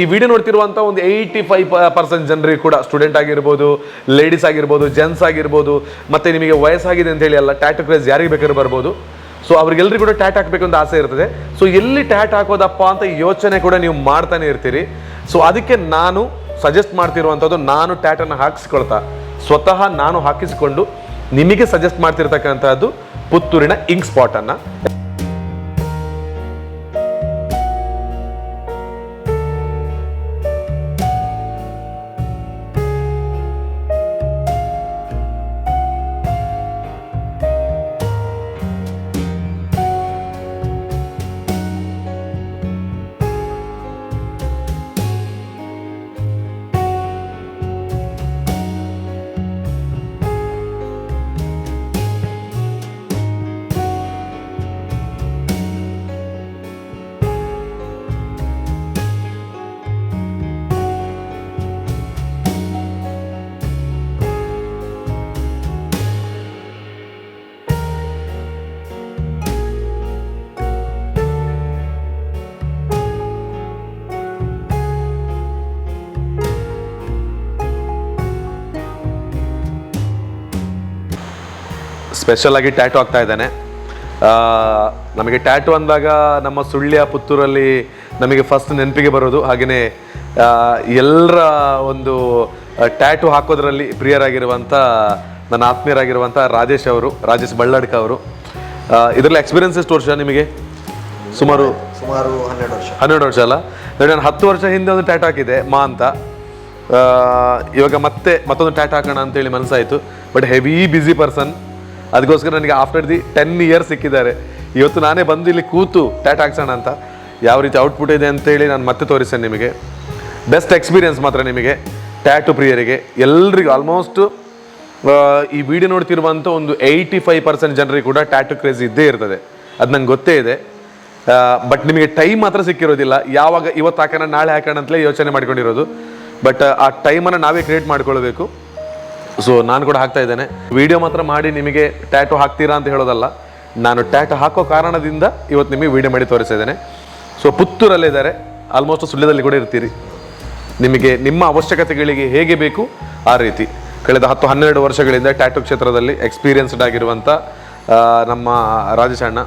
ಈ ವಿಡಿಯೋ ನೋಡ್ತಿರುವಂಥ ಒಂದು eighty five percent ಜನರಿಗೆ ಕೂಡ ಸ್ಟೂಡೆಂಟ್ ಆಗಿರ್ಬೋದು ಲೇಡೀಸ್ ಆಗಿರ್ಬೋದು ಜೆಂಟ್ಸ್ ಆಗಿರ್ಬೋದು, ಮತ್ತೆ ನಿಮಗೆ ವಯಸ್ಸಾಗಿದೆ ಅಂತ ಹೇಳಿ ಅಲ್ಲ ಟ್ಯಾಟು ಕ್ರೇಜ್ ಯಾರಿಗೆ ಬೇಕಾದ್ರೂ ಬರ್ಬೋದು. ಸೊ ಅವ್ರಿಗೆಲ್ಲರಿಗೂ ಕೂಡ ಟ್ಯಾಟ್ ಹಾಕಬೇಕು ಅಂತ ಆಸೆ ಇರ್ತದೆ. ಸೊ ಎಲ್ಲಿ ಟ್ಯಾಟ್ ಹಾಕೋದಪ್ಪ ಅಂತ ಯೋಚನೆ ಕೂಡ ನೀವು ಮಾಡ್ತಾನೆ ಇರ್ತೀರಿ. ಸೊ ಅದಕ್ಕೆ ನಾನು ಸಜೆಸ್ಟ್ ಮಾಡ್ತಿರುವಂಥದ್ದು, ನಾನು ಟ್ಯಾಟನ್ನು ಹಾಕಿಸ್ಕೊಳ್ತಾ, ಸ್ವತಃ ನಾನು ಹಾಕಿಸಿಕೊಂಡು ನಿಮಗೆ ಸಜೆಸ್ಟ್ ಮಾಡ್ತಿರ್ತಕ್ಕಂಥದ್ದು ಪುತ್ತೂರಿನ ಇಂಕ್ ಸ್ಪಾಟನ್ನು ಸ್ಪೆಷಲ್ ಆಗಿ ಟ್ಯಾಟು ಆಗ್ತಾ ಇದ್ದಾನೆ. ನಮಗೆ ಟ್ಯಾಟು ಅಂದಾಗ ನಮ್ಮ ಸುಳ್ಯ ಪುತ್ತೂರಲ್ಲಿ ನಮಗೆ ಫಸ್ಟ್ ನೆನಪಿಗೆ ಬರೋದು. ಹಾಗೆಯೇ ಎಲ್ಲರ ಒಂದು ಟ್ಯಾಟು ಹಾಕೋದ್ರಲ್ಲಿ ಪ್ರಿಯರಾಗಿರುವಂಥ ನನ್ನ ಆತ್ಮೀಯರಾಗಿರುವಂಥ ರಾಜೇಶ್ ಅವರು ರಾಜೇಶ್ ಬಳ್ಳಾಡ್ಕ ಅವರು. ಇದರಲ್ಲಿ ಎಕ್ಸ್ಪೀರಿಯನ್ಸ್ ಎಷ್ಟು ವರ್ಷ ನಿಮಗೆ. ಸುಮಾರು ಸುಮಾರು ಹನ್ನೆರಡು ವರ್ಷ. ಹನ್ನೆರಡು ವರ್ಷ ಅಲ್ಲ? ನೋಡಿ ನಾನು ಹತ್ತು ವರ್ಷ ಹಿಂದೆ ಒಂದು ಟ್ಯಾಟ್ ಹಾಕಿದೆ ಮಾ ಅಂತ. ಇವಾಗ ಮತ್ತೆ ಮತ್ತೊಂದು ಟ್ಯಾಟ್ ಹಾಕೋಣ ಅಂತೇಳಿ ಮನಸ್ಸಾಯಿತು. ಬಟ್ ಹೆವಿ ಬ್ಯುಸಿ ಪರ್ಸನ್ ಅದಕ್ಕೋಸ್ಕರ ನನಗೆ ಆಫ್ಟರ್ ದಿ ಟೆನ್ ಇಯರ್ಸ್ ಸಿಕ್ಕಿದ್ದಾರೆ. ಇವತ್ತು ನಾನೇ ಬಂದು ಇಲ್ಲಿ ಕೂತು ಟ್ಯಾಟ್ ಹಾಕ್ಸೋಣ ಅಂತ. ಯಾವ ರೀತಿ ಔಟ್ಪುಟ್ ಇದೆ ಅಂತೇಳಿ ನಾನು ಮತ್ತೆ ತೋರಿಸ್ತೇನೆ ನಿಮಗೆ. ಬೆಸ್ಟ್ ಎಕ್ಸ್ಪೀರಿಯನ್ಸ್ ಮಾತ್ರ ನಿಮಗೆ. ಟ್ಯಾಟು ಪ್ರಿಯರಿಗೆ. ಎಲ್ರಿಗೂ ಆಲ್ಮೋಸ್ಟ್ ಈ ವಿಡಿಯೋ ನೋಡ್ತಿರುವಂಥ ಒಂದು ಏಯ್ಟಿ ಫೈವ್ ಪರ್ಸೆಂಟ್ ಜನರಿಗೆ ಕೂಡ ಟ್ಯಾಟು ಕ್ರೇಜ್ ಇದ್ದೇ ಇರ್ತದೆ. ಅದು ನಂಗೆ ಗೊತ್ತೇ ಇದೆ. ಬಟ್ ನಿಮಗೆ ಟೈಮ್ ಮಾತ್ರ ಸಿಕ್ಕಿರೋದಿಲ್ಲ. ಯಾವಾಗ ಇವತ್ತು ಹಾಕೋಣ, ನಾಳೆ ಹಾಕೋಣ ಅಂತಲೇ ಯೋಚನೆ ಮಾಡ್ಕೊಂಡಿರೋದು. ಬಟ್ ಆ ಟೈಮನ್ನು ನಾವೇ ಕ್ರಿಯೇಟ್ ಮಾಡ್ಕೊಳ್ಬೇಕು. ಸೊ ನಾನು ಕೂಡ ಹಾಕ್ತಾ ಇದ್ದೇನೆ. ವಿಡಿಯೋ ಮಾತ್ರ ಮಾಡಿ ನಿಮಗೆ ಟ್ಯಾಟು ಹಾಕ್ತೀರಾ ಅಂತ ಹೇಳೋದಲ್ಲ, ನಾನು ಟ್ಯಾಟು ಹಾಕೋ ಕಾರಣದಿಂದ ಇವತ್ತು ನಿಮಗೆ ವಿಡಿಯೋ ಮಾಡಿ ತೋರಿಸ್ತಾ ಇದ್ದೇನೆ. ಸೊ ಪುತ್ತೂರಲ್ಲೇ ಇದ್ದಾರೆ. ಆಲ್ಮೋಸ್ಟ್ ಸುಳ್ಳ್ಯದಲ್ಲಿ ಕೂಡ ಇರ್ತೀರಿ. ನಿಮಗೆ ನಿಮ್ಮ ಅವಶ್ಯಕತೆಗಳಿಗೆ ಹೇಗೆ ಬೇಕು ಆ ರೀತಿ. ಕಳೆದ ಹತ್ತು, ಹನ್ನೆರಡು ವರ್ಷಗಳಿಂದ ಟ್ಯಾಟು ಕ್ಷೇತ್ರದಲ್ಲಿ ಎಕ್ಸ್ಪೀರಿಯನ್ಸ್ಡ್ ಆಗಿರುವಂಥ ನಮ್ಮ ರಾಜೇಶ ಅಣ್ಣ.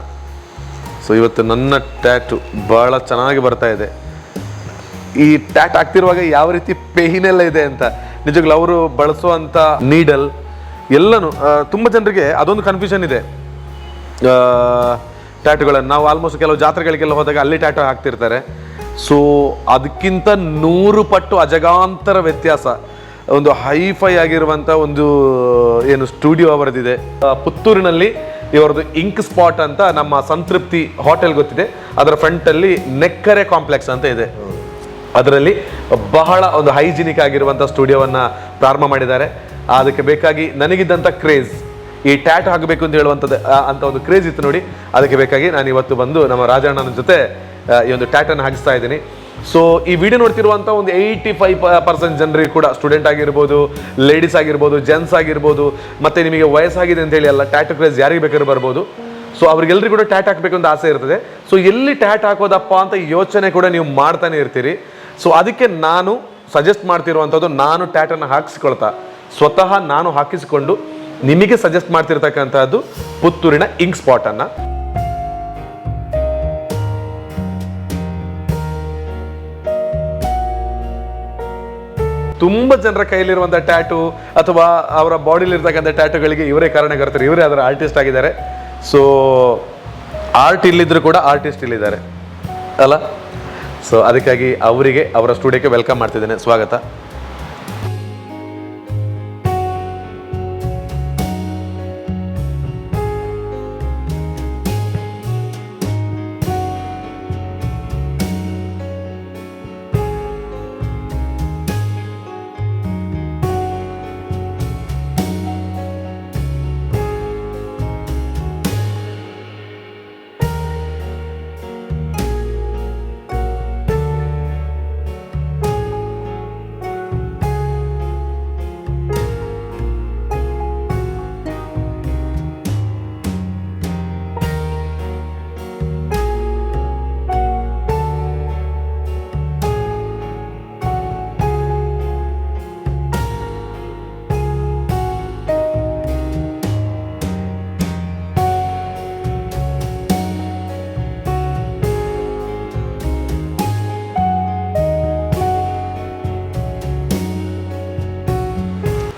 ಸೊ ಇವತ್ತು ನನ್ನ ಟ್ಯಾಟು ಭಾಳ ಚೆನ್ನಾಗಿ ಬರ್ತಾ ಇದೆ. ಈ ಟ್ಯಾಟ್ ಆಗ್ತಿರುವಾಗ ಯಾವ ರೀತಿ ಪೇಯಿನೆಲ್ಲ ಇದೆ ಅಂತ ನಿಜವಾಗ್ಲೂ ಅವರು ಬಳಸುವಂಥ ನೀಡಲ್ ಎಲ್ಲನೂ ತುಂಬ ಜನರಿಗೆ ಅದೊಂದು ಕನ್ಫ್ಯೂಷನ್ ಇದೆ. ಟ್ಯಾಟುಗಳನ್ನು ನಾವು ಆಲ್ಮೋಸ್ಟ್ ಕೆಲವು ಜಾತ್ರೆಗಳಿಗೆಲ್ಲ ಹೋದಾಗ ಅಲ್ಲಿ ಟ್ಯಾಟು ಹಾಕ್ತಿರ್ತಾರೆ. ಸೊ ಅದಕ್ಕಿಂತ ನೂರು ಪಟ್ಟು ಅಜಗಾಂತರ ವ್ಯತ್ಯಾಸ. ಒಂದು ಹೈಫೈ ಆಗಿರುವಂಥ ಒಂದು, ಏನು ಸ್ಟುಡಿಯೋ ಅವರದಿದೆ. ಪುತ್ತೂರಿನಲ್ಲಿ ಇವರದ್ದು ಇಂಕ್ ಸ್ಪಾಟ್ ಅಂತ ನಮ್ಮ ಸಂತೃಪ್ತಿ ಹೋಟೆಲ್ ಗೊತ್ತಿದೆ. ಅದರ ಫ್ರಂಟಲ್ಲಿ ನೆಕ್ಕರೆ ಕಾಂಪ್ಲೆಕ್ಸ್ ಅಂತ ಇದೆ. ಅದರಲ್ಲಿ ಬಹಳ ಒಂದು ಹೈಜಿನಿಕ್ ಆಗಿರುವಂಥ ಸ್ಟುಡಿಯೋವನ್ನು ಪ್ರಾರಂಭ ಮಾಡಿದ್ದಾರೆ. ಅದಕ್ಕೆ ಬೇಕಾಗಿ ನನಗಿದ್ದಂಥ ಕ್ರೇಜ್, ಈ ಟ್ಯಾಟ್ ಹಾಕಬೇಕು ಅಂತ ಹೇಳುವಂಥದ್ದು ಅಂತ ಒಂದು ಕ್ರೇಜ್ ಇತ್ತು ನೋಡಿ. ಅದಕ್ಕೆ ಬೇಕಾಗಿ ನಾನು ಇವತ್ತು ಬಂದು ನಮ್ಮ ರಾಜಣ್ಣನ ಜೊತೆ ಈ ಒಂದು ಟ್ಯಾಟನ್ನು ಹಾಕಿಸ್ತಾ ಇದ್ದೀನಿ. ಸೊ ಈ ವಿಡಿಯೋ ನೋಡ್ತಿರುವಂಥ ಒಂದು ಏಯ್ಟಿ ಫೈವ್ ಪರ್ಸೆಂಟ್ ಜನರಿಗೆ ಕೂಡ ಸ್ಟೂಡೆಂಟ್ ಆಗಿರ್ಬೋದು ಲೇಡೀಸ್ ಆಗಿರ್ಬೋದು ಜೆಂಟ್ಸ್ ಆಗಿರ್ಬೋದು, ಮತ್ತು ನಿಮಗೆ ವಯಸ್ಸಾಗಿದೆ ಅಂತ ಹೇಳಿ ಅಲ್ಲ ಟ್ಯಾಟು ಕ್ರೇಜ್ ಯಾರಿಗೆ ಬೇಕಾದ್ರೂ ಬರ್ಬೋದು. ಸೊ ಅವ್ರಿಗೆಲ್ಲರಿಗೂ ಕೂಡ ಟ್ಯಾಟ್ ಹಾಕಬೇಕು ಅಂತ ಆಸೆ ಇರ್ತದೆ. ಸೊ ಎಲ್ಲಿ ಟ್ಯಾಟ್ ಹಾಕೋದಪ್ಪ ಅಂತ ಯೋಚನೆ ಕೂಡ ನೀವು ಮಾಡ್ತಾನೆ ಇರ್ತೀರಿ. ಸೊ ಅದಕ್ಕೆ ನಾನು ಸಜೆಸ್ಟ್ ಮಾಡ್ತಿರುವಂಥದ್ದು, ನಾನು ಟ್ಯಾಟನ್ನು ಹಾಕಿಸ್ಕೊಳ್ತಾ. ಸ್ವತಃ ನಾನು ಹಾಕಿಸಿಕೊಂಡು ನಿಮಗೆ ಸಜೆಸ್ಟ್ ಮಾಡ್ತಿರ್ತಕ್ಕಂಥದ್ದು ಪುತ್ತೂರಿನ ಇಂಕ್ ಸ್ಪಾಟನ್ನು ತುಂಬ ಜನರ ಕೈಯಲ್ಲಿರುವಂಥ ಟ್ಯಾಟು ಅಥವಾ ಅವರ ಬಾಡಿಲಿ ಇರ್ತಕ್ಕಂಥ ಟ್ಯಾಟುಗಳಿಗೆ ಇವರೇ ಕಾರಣಕರ್ತರು ಇವರೇ ಅದರ ಆರ್ಟಿಸ್ಟ್ ಆಗಿದ್ದಾರೆ. ಸೊ ಆರ್ಟ್ ಇಲ್ಲಿದ್ರು ಕೂಡ ಆರ್ಟಿಸ್ಟ್ ಇಲ್ಲಿದ್ದಾರೆ. ಅಲ್ಲ? ಸೊ ಅದಕ್ಕಾಗಿ ಅವರಿಗೆ ಅವರ ಸ್ಟುಡಿಯೋಕ್ಕೆ ವೆಲ್ಕಮ್ ಮಾಡ್ತಿದ್ದೇನೆ. ಸ್ವಾಗತ.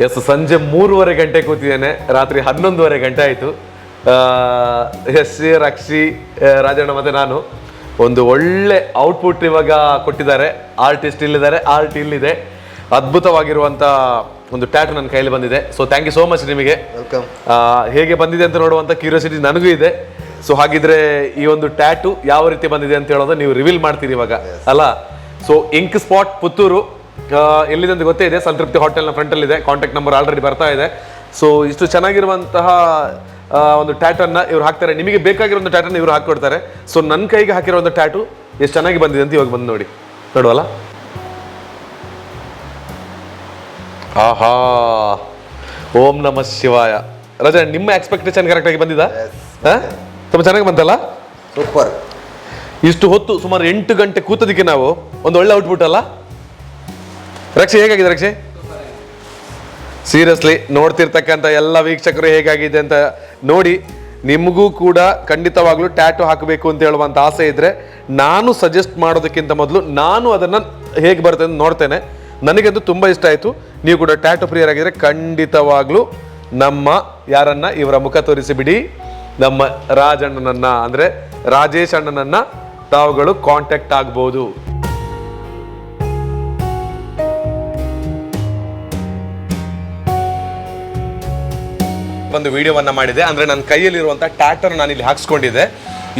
ಎಸ್ ಸಂಜೆ ಮೂರುವರೆ ಗಂಟೆ ಕೂತಿದ್ದೇನೆ. ರಾತ್ರಿ ಹನ್ನೊಂದುವರೆ ಗಂಟೆ ಆಯಿತು. ಎಸ್ ರಕ್ಷಿ ರಾಜಣ್ಣ ಮತ್ತೆ ನಾನು ಒಂದು ಒಳ್ಳೆ ಔಟ್ಪುಟ್ ಇವಾಗ ಕೊಟ್ಟಿದ್ದಾರೆ. ಆರ್ಟಿಸ್ಟ್ ಇಲ್ಲಿದ್ದಾರೆ ಆರ್ಟ್ ಇಲ್ಲಿದೆ. ಅದ್ಭುತವಾಗಿರುವಂಥ ಒಂದು ಟ್ಯಾಟು ನನ್ನ ಕೈಯಲ್ಲಿ ಬಂದಿದೆ. So thank you so much ನಿಮಗೆ. ವೆಲ್ಕಮ್ ಹೇಗೆ ಬಂದಿದೆ ಅಂತ ನೋಡುವಂತ ಕ್ಯೂರಿಯಾಸಿಟಿ ನನಗೂ ಇದೆ. ಸೊ ಹಾಗಿದ್ರೆ ಈ ಒಂದು ಟ್ಯಾಟು ಯಾವ ರೀತಿ ಬಂದಿದೆ ಅಂತ ಹೇಳೋದು ನೀವು ರಿವೀಲ್ ಮಾಡ್ತೀರಿ ಇವಾಗ. ಅಲ್ಲ? So ink spot Puttur. ಎಲ್ಲಿದೆ ಅಂತ ಗೊತ್ತೇ ಇದೆ. ಸಂತೃಪ್ತಿ ಹೋಟೆಲ್ನ ಫ್ರಂಟಲ್ಲಿ ಇದೆ ಕಾಂಟ್ಯಾಕ್ಟ್ ನಂಬರ್ ಆಲ್ರೆಡಿ ಬರ್ತಾ ಇದೆ. ಸೊ ಇಷ್ಟು ಚೆನ್ನಾಗಿರುವಂತಹ ಒಂದು ಟ್ಯಾಟನ್ನ ಇವ್ರು ಹಾಕ್ತಾರೆ. ನಿಮಗೆ ಬೇಕಾಗಿರುವಂಥ ಟ್ಯಾಟನ್ನ ಇವ್ರು ಹಾಕ್ಕೊಡ್ತಾರೆ. ಸೊ ನನ್ನ ಕೈಗೆ ಹಾಕಿರೋ ಒಂದು ಟ್ಯಾಟು ಎಷ್ಟು ಚೆನ್ನಾಗಿ ಬಂದಿದೆ ಅಂತ ಇವಾಗ ಬಂದು ನೋಡಿ. ನೋಡುವಲ್ಲ? ಆಹಾ! ಓಂ ನಮ ಶಿವಾಯ. ರಜಾ ನಿಮ್ಮ ಎಕ್ಸ್ಪೆಕ್ಟೇಷನ್ ಕರೆಕ್ಟ್ ಆಗಿ ಬಂದಿದ? ತುಂಬ ಚೆನ್ನಾಗಿ ಬಂತಲ್ಲ? ಸೂಪರ್ ಇಷ್ಟು ಹೊತ್ತು ಸುಮಾರು ಎಂಟು ಗಂಟೆ ಕೂತದಕ್ಕೆ ನಾವು ಒಂದು ಒಳ್ಳೆ ಔಟ್ಪುಟ್ ಅಲ್ಲ? ರಕ್ಷೆ, ಹೇಗಾಗಿದೆ ರಕ್ಷೆ? ಸೀರಿಯಸ್ಲಿ ನೋಡ್ತಿರ್ತಕ್ಕಂಥ ಎಲ್ಲ ವೀಕ್ಷಕರು ಹೇಗಾಗಿದೆ ಅಂತ ನೋಡಿ, ನಿಮಗೂ ಕೂಡ ಖಂಡಿತವಾಗ್ಲೂ ಟ್ಯಾಟು ಹಾಕಬೇಕು ಅಂತ ಹೇಳುವಂಥ ಆಸೆ ಇದ್ರೆ, ನಾನು ಸಜೆಸ್ಟ್ ಮಾಡೋದಕ್ಕಿಂತ ಮೊದಲು ನಾನು ಅದನ್ನು ಹೇಗೆ ಬರುತ್ತೆ ಅಂತ ನೋಡ್ತೇನೆ. ನನಗಂತೂ ತುಂಬ ಇಷ್ಟ ಆಯಿತು. ನೀವು ಕೂಡ ಟ್ಯಾಟು ಪ್ರಿಯರಾಗಿದ್ರೆ ಖಂಡಿತವಾಗ್ಲೂ ನಮ್ಮ ಯಾರನ್ನ ಇವರ ಮುಖ ತೋರಿಸಿ ಬಿಡಿ. ನಮ್ಮ ರಾಜಣ್ಣನನ್ನ, ಅಂದರೆ ರಾಜೇಶ್ ಅಣ್ಣನನ್ನ ತಾವುಗಳು ಕಾಂಟ್ಯಾಕ್ಟ್ ಆಗ್ಬೋದು. ಒಂದು ವಿಡಿಯೋವನ್ನು ಮಾಡಿದೆ. ಅಂದರೆ ನನ್ನ ಕೈಯಲ್ಲಿರುವಂಥ ಟ್ಯಾಟರ್ ನಾನು ಇಲ್ಲಿ ಹಾಕ್ಸ್ಕೊಂಡಿದ್ದೆ.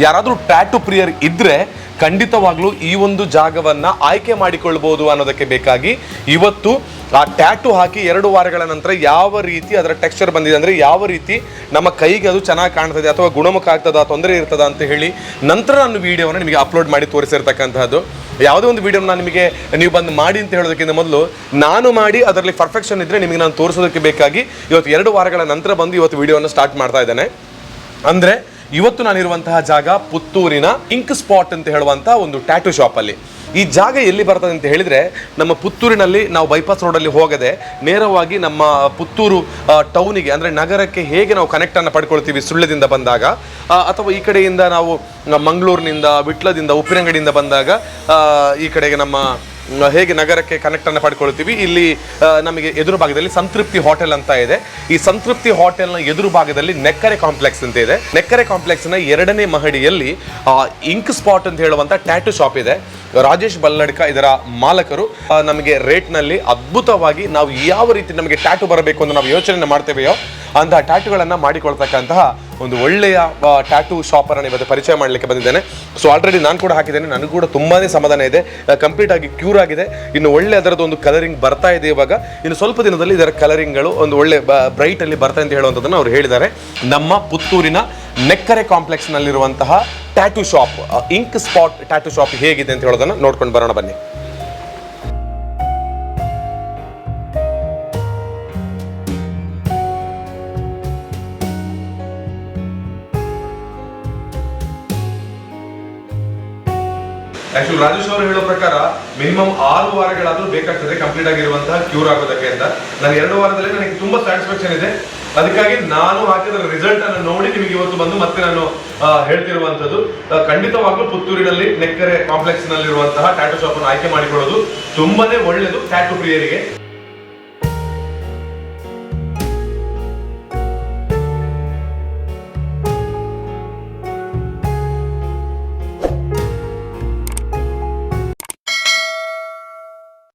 ಯಾರಾದರೂ ಟ್ಯಾಟು ಪ್ರಿಯರ್ ಇದ್ದರೆ ಖಂಡಿತವಾಗ್ಲೂ ಈ ಒಂದು ಜಾಗವನ್ನು ಆಯ್ಕೆ ಮಾಡಿಕೊಳ್ಬೋದು ಅನ್ನೋದಕ್ಕೆ ಬೇಕಾಗಿ ಇವತ್ತು ಆ ಟ್ಯಾಟು ಹಾಕಿ ಎರಡು ವಾರಗಳ ನಂತರ ಯಾವ ರೀತಿ ಅದರ ಟೆಕ್ಸ್ಚರ್ ಬಂದಿದೆ ಅಂದರೆ ಯಾವ ರೀತಿ ನಮ್ಮ ಕೈಗೆ ಅದು ಚೆನ್ನಾಗಿ ಕಾಣ್ತದೆ ಅಥವಾ ಗುಣಮುಖ ಆಗ್ತದ, ತೊಂದರೆ ಇರ್ತದ ಅಂತ ಹೇಳಿ ನಂತರ ನಾನು ವಿಡಿಯೋವನ್ನು ನಿಮಗೆ ಅಪ್ಲೋಡ್ ಮಾಡಿ ತೋರಿಸಿರ್ತಕ್ಕಂಥದ್ದು ಯಾವುದೇ ಒಂದು ವಿಡಿಯೋ ನಾನು ನಿಮಗೆ ನೀವು ಬಂದು ಮಾಡಿ ಅಂತ ಹೇಳೋದಕ್ಕಿಂತ ಮೊದಲು ನಾನು ಮಾಡಿ ಅದರಲ್ಲಿ ಪರ್ಫೆಕ್ಷನ್ ಇದ್ರೆ ನಿಮಗೆ ನಾನು ತೋರಿಸೋದಕ್ಕೆ ಬೇಕಾಗಿ ಇವತ್ತು ಎರಡು ವಾರಗಳ ನಂತರ ಬಂದು ಇವತ್ತು ವಿಡಿಯೋವನ್ನು ಸ್ಟಾರ್ಟ್ ಮಾಡ್ತಾ ಇದ್ದೇನೆ. ಅಂದ್ರೆ ಇವತ್ತು ನಾನಿರುವಂತಹ ಜಾಗ ಪುತ್ತೂರಿನ ಇಂಕ್ ಸ್ಪಾಟ್ ಅಂತ ಹೇಳುವಂತಹ ಒಂದು ಟ್ಯಾಟೂ ಶಾಪ್ ಅಲ್ಲಿ ಈ ಜಾಗ ಎಲ್ಲಿ ಬರ್ತದೆ ಅಂತ ಹೇಳಿದ್ರೆ ನಮ್ಮ ಪುತ್ತೂರಿನಲ್ಲಿ ನಾವು ಬೈಪಾಸ್ ರೋಡಲ್ಲಿ ಹೋಗದೆ ನೇರವಾಗಿ ನಮ್ಮ ಪುತ್ತೂರು ಟೌನಿಗೆ, ಅಂದ್ರೆ ನಗರಕ್ಕೆ ಹೇಗೆ ನಾವು ಕನೆಕ್ಟ್ ಅನ್ನು ಪಡ್ಕೊಳ್ತೀವಿ ಸುಳ್ಳದಿಂದ ಬಂದಾಗ ಅಥವಾ ಈ ಕಡೆಯಿಂದ ನಾವು ಮಂಗಳೂರಿನಿಂದ, ವಿಟ್ಲದಿಂದ, ಉಪ್ಪಿನಂಗಡಿಯಿಂದ ಬಂದಾಗ ಈ ಕಡೆಗೆ ನಮ್ಮ ಹೇಗೆ ನಗರಕ್ಕೆ ಕನೆಕ್ಟ್ ಅನ್ನು ಪಡ್ಕೊಳ್ತೀವಿ? ಇಲ್ಲಿ ನಮಗೆ ಎದುರು ಭಾಗದಲ್ಲಿ ಸಂತೃಪ್ತಿ ಹೋಟೆಲ್ ಅಂತ ಇದೆ. ಈ ಸಂತೃಪ್ತಿ ಹೋಟೆಲ್ನ ಎದುರು ಭಾಗದಲ್ಲಿ ನೆಕ್ಕರೆ ಕಾಂಪ್ಲೆಕ್ಸ್ ಅಂತ ಇದೆ. ನೆಕ್ಕರೆ ಕಾಂಪ್ಲೆಕ್ಸ್ನ ಎರಡನೇ ಮಹಡಿಯಲ್ಲಿ ಇಂಕ್ ಸ್ಪಾಟ್ ಅಂತ ಹೇಳುವಂತ ಟ್ಯಾಟೂ ಶಾಪ್ ಇದೆ. ರಾಜೇಶ್ ಬಲ್ಲಡ್ಕ ಇದರ ಮಾಲಕರು ನಮಗೆ ರೇಟ್ನಲ್ಲಿ ಅದ್ಭುತವಾಗಿ ನಾವು ಯಾವ ರೀತಿ ನಮಗೆ ಟ್ಯಾಟೂ ಬರಬೇಕು ಅಂತ ನಾವು ಯೋಚನೆ ಮಾಡ್ತೇವೆಯೋ ಅಂತಹ ಟ್ಯಾಟೂಗಳನ್ನು ಮಾಡಿಕೊಳ್ತಕ್ಕಂತಹ ಒಂದು ಒಳ್ಳೆಯ ಟ್ಯಾಟೂ ಶಾಪರನ್ನು ಇವತ್ತು ಪರಿಚಯ ಮಾಡಲಿಕ್ಕೆ ಬಂದಿದ್ದೇನೆ. ಸೊ ಆಲ್ರೆಡಿ ನಾನು ಕೂಡ ಹಾಕಿದ್ದೇನೆ. ನನಗೂ ಕೂಡ ತುಂಬಾನೇ ಸಮಾಧಾನ ಇದೆ. ಕಂಪ್ಲೀಟ್ ಆಗಿ ಕ್ಯೂರ್ ಆಗಿದೆ. ಇನ್ನು ಒಳ್ಳೆ ಅದರದ್ದು ಒಂದು ಕಲರಿಂಗ್ ಬರ್ತಾ ಇದೆ ಇವಾಗ. ಇನ್ನು ಸ್ವಲ್ಪ ದಿನದಲ್ಲಿ ಇದರ ಕಲರಿಂಗ್ಗಳು ಒಂದು ಒಳ್ಳೆ ಬ್ರೈಟ್ ಅಲ್ಲಿ ಬರ್ತಾ ಅಂತ ಹೇಳುವಂಥದ್ದನ್ನು ಅವ್ರು ಹೇಳಿದ್ದಾರೆ. ನಮ್ಮ ಪುತ್ತೂರಿನ Nekkare complex ನಲ್ಲಿರುವಂತಹ tattoo shop ink spot tattoo shop ಹೇಗಿದೆ ಅಂತ ಹೇಳೋದನ್ನ ನೋಡ್ಕೊಂಡು ಬರೋಣ ಬನ್ನಿ. ಆಕ್ಚುಲಿ ರಾಜೇಶ್ ಅವರು ಹೇಳೋ ಪ್ರಕಾರ ಮಿನಿಮಮ್ ಆರು ವಾರಗಳಾದ್ರೂ ಬೇಕಾಗ್ತದೆ ಕಂಪ್ಲೀಟ್ ಆಗಿರುವಂತಹ ಕ್ಯೂರ್ ಆಗೋದಕ್ಕೆ ಅಂತ. ನಾನು ಎರಡು ವಾರದಲ್ಲಿ ನನಗೆ ತುಂಬಾ ಸ್ಯಾಟಿಸ್ಫ್ಯಾಕ್ಷನ್ ಇದೆ. ಅದಕ್ಕಾಗಿ ನಾನು ಹಾಕಿದ ರಿಸಲ್ಟ್ ಅನ್ನು ನೋಡಿ ನಿಮಗೆ ಇವತ್ತು ಬಂದು ಮತ್ತೆ ನಾನು ಹೇಳ್ತಿರುವಂತದ್ದು ಖಂಡಿತವಾಗ್ಲೂ ಪುತ್ತೂರಿನಲ್ಲಿ, ನೆಕ್ಕರೆ ಕಾಂಪ್ಲೆಕ್ಸ್ ನಲ್ಲಿರುವಂತಹ ಟ್ಯಾಟೂ ಶಾಪ್ ಅನ್ನು ಆಯ್ಕೆ ಮಾಡಿಕೊಳ್ಳೋದು ತುಂಬಾನೇ ಒಳ್ಳೆಯದು ಟ್ಯಾಟೋ ಪ್ರಿಯರಿಗೆ.